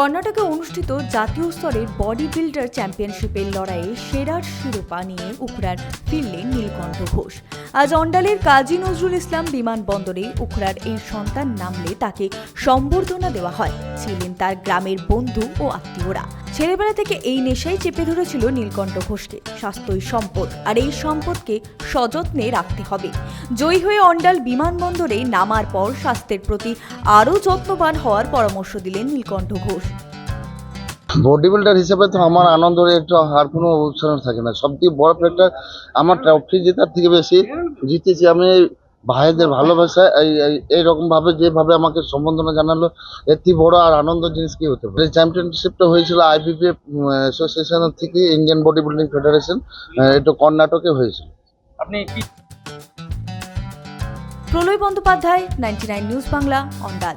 কর্ণাটকে অনুষ্ঠিত জাতীয় স্তরের বডি বিল্ডার চ্যাম্পিয়নশিপের লড়াইয়ে সেরার শিরোপা নিয়ে উখড়ার ফিরলেন নীলকণ্ঠ ঘোষ। আজ অন্ডালের কাজী নজরুল ইসলাম বিমানবন্দরে উখড়ার এই সন্তান নামলে তাকে সম্বর্ধনা দেওয়া হয়। ছিলেন তার গ্রামের বন্ধু ও আত্মীয়রা। ছেলেবেলা থেকে এই নেশাই চেপে ধরেছিল নীলকণ্ঠ ঘোষকে। স্বাস্থ্যই সম্পদ, আর এই সম্পদকে সযত্নে রাখতে হবে। জয়ী হয়ে অন্ডাল বিমানবন্দরে নামার পর স্বাস্থ্যের প্রতি আরও যত্নবান হওয়ার পরামর্শ দিলেন নীলকণ্ঠ ঘোষ। বডি বিল্ডার হিসেবে তো আমার আনন্দের একটু আর কোনো উৎসাহ থাকে না। সবথেকে বড় ফ্যাক্টর আমার ট্রফি জেতার থেকে বেশি জিতেছি আমি ভাইদের ভালোবাসা এই এই- এইরকম ভাবে যেভাবে আমাকে সম্বর্ধনা জানালো থেকে বড় আর আনন্দ জিনিস কি হতে পারে? এই চ্যাম্পিয়নশিপটা হয়েছিল আইবিপিএফ অ্যাসোসিয়েশন থেকে ইন্ডিয়ান বডি বিল্ডিং ফেডারেশন এটা কর্ণাটকে হয়েছিল। আপনি কি প্রলয় বন্দ্যোপাধ্যায় নাইনটি নিউজ বাংলা অন্ডাল